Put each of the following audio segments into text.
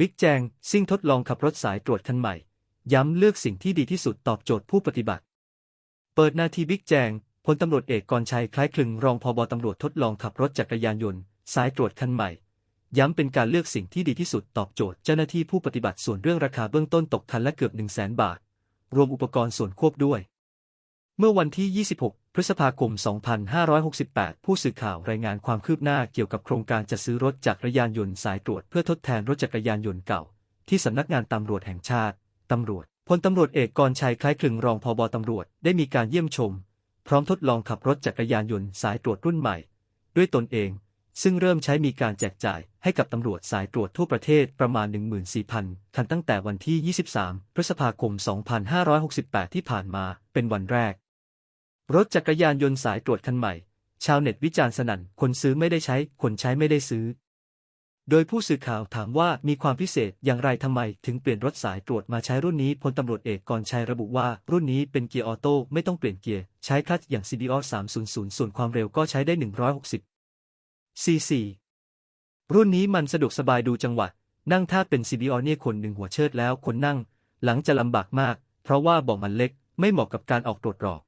บิ๊กแจง ซิ่งทดลองขับรถสายตรวจคันใหม่ ย้ำเลือกสิ่งที่ดีที่สุดตอบโจทย์ผู้ปฏิบัติ เปิดนาทีบิ๊กแจงพลตำรวจเอกกรชัยคล้ายคลึงรองพอบตำรวจทดลองขับรถจักรยานยนต์ สายตรวจคันใหม่ ย้ำเป็นการเลือกสิ่งที่ดีที่สุดตอบโจทย์เจ้าหน้าที่ผู้ปฏิบัติส่วนเรื่องราคาเบื้องต้นตกคันละเกือบ 1 0 0 0 0 0บาท รวมอุปกรณ์ส่วนควบด้วย เมื่อวันที่ 26 พฤษภาคม 2568 ผู้สื่อข่าวรายงานความคืบหน้าเกี่ยวกับโครงการจัดซื้อรถจักรยานยนต์สายตรวจเพื่อทดแทนรถจักรยานยนต์เก่า ที่สำนักงานตำรวจแห่งชาติ ตำรวจ พลตำรวจเอกกรชัยคล้ายคลึงรองพบตำรวจได้มีการเยี่ยมชม พร้อมทดลองขับรถจักรยานยนต์สายตรวจรุ่นใหม่ ด้วยตนเอง ซึ่งเริ่มใช้มีการแจกจ่ายให้กับตำรวจสายตรวจทั่วประเทศประมาณ 14,000 คันตั้งแต่วันที่ 23 พฤษภาคม 2568 ที่ผ่านมาเป็นวันแรก รถจักรยานยนต์สายตรวจคันใหม่ ชาวเน็ตวิจารณ์สนั่น คนซื้อไม่ได้ใช้ คนใช้ไม่ได้ซื้อ โดยผู้สื่อข่าวถามว่ามีความพิเศษอย่างไรทำไม ถึงเปลี่ยนรถสายตรวจมาใช้รุ่นนี้พลตำรวจเอกกรชัยระบุว่า รุ่นนี้เป็นเกียร์ออโต้ไม่ต้องเปลี่ยนเกียร์ ใช้คลัตช์อย่าง CBR 300 ส่วนความเร็วก็ใช้ได้ 160ซีซีรุ่นนี้มันสะดวกสบายดูจังหวะ นั่งถ้าเป็น CBR เนี่ยคนหนึ่งหัวเชิดแล้วคนนั่ง หลังจะลำบากมาก เพราะว่าบาะมันเล็ก ไม่เหมาะกับการออกตรวจหรอก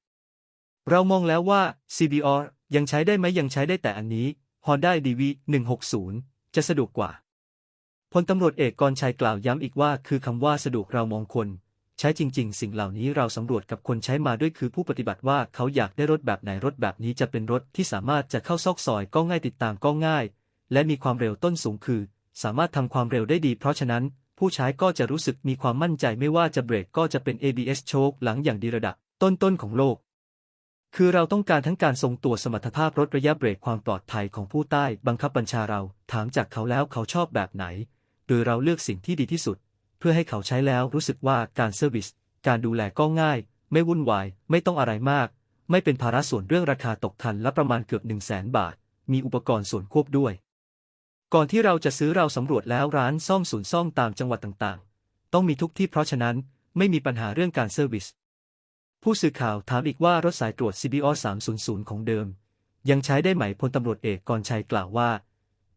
เรามองแล้วว่า CBR ยังใช้ได้ไหมยังใช้ได้แต่อันนี้ Honda DV 160 จะสะดวกกว่า พลตำรวจเอกกรชัยกล่าวย้ำอีกว่า คือคำว่าสะดวกเรามองคน ใช้จริง ๆ สิ่งเหล่านี้เราสำรวจกับคนใช้มาด้วยคือผู้ปฏิบัติว่าเขาอยากได้รถแบบไหนรถแบบนี้จะเป็นรถที่สามารถจะเข้าซอกซอยก็ง่ายติดตามก็ง่าย และมีความเร็วต้นสูงคือ สามารถทำความเร็วได้ดี เพราะฉะนั้น ผู้ใช้ก็จะรู้สึกมีความมั่นใจไม่ว่าจะเบรกก็จะเป็น ABS โชคหลังอย่างดีระดับ ต้นๆของโลก คือเราต้องการทั้งการทรงตัวสมรรถภาพรถระยะเบรกความปลอดภัยของผู้ใต้บังคับบัญชาเรา ถามจากเขาแล้วเขาชอบแบบไหน โดยเราเลือกสิ่งที่ดีที่สุด เพื่อให้เขาใช้แล้วรู้สึกว่าการเซอร์วิส การดูแลก็ง่าย ไม่วุ่นวาย ไม่ต้องอะไรมาก ไม่เป็นภาระส่วนเรื่องราคาตกคันละประมาณเกือบ 1 0 0 0 0แสนบาท มีอุปกรณ์ส่วนควบด้วย ก่อนที่เราจะซื้อเราสำรวจแล้วร้านซ่อมศูนย์ซ่อมตามจังหวัดต่างๆ ต้องมีทุกที่เพราะฉะนั้นไม่มีปัญหาเรื่องการเซอร์วิส ผู้สื่อข่าวถามอีกว่ารถสายตรวจ CBO 300 ของเดิม ยังใช้ได้ไหมพลตำรวจเอกกรชัยกล่าวว่า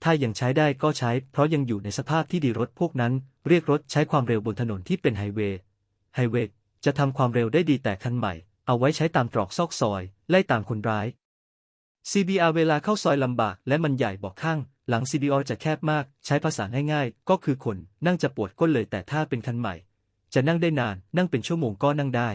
ถ้ายังใช้ได้ก็ใช้ เพราะยังอยู่ในสภาพที่ดีรถพวกนั้น เรียกรถใช้ความเร็วบนถนนที่เป็นไฮเวย์ไฮเวย์จะทำความเร็วได้ดีแต่คันใหม่ เอาไว้ใช้ตามตรอกซอกซอย ไล่ตามคนร้าย CBR เวลาเข้าซอยลำบากและมันใหญ่บอกข้างหลัง CBR จะแคบมาก ใช้ภาษาง่ายๆ ก็คือคนนั่งจะปวดก้นเลยแต่ถ้าเป็นคันใหม่ จะนั่งได้นานนั่งเป็นชั่วโมงก็นั่งได้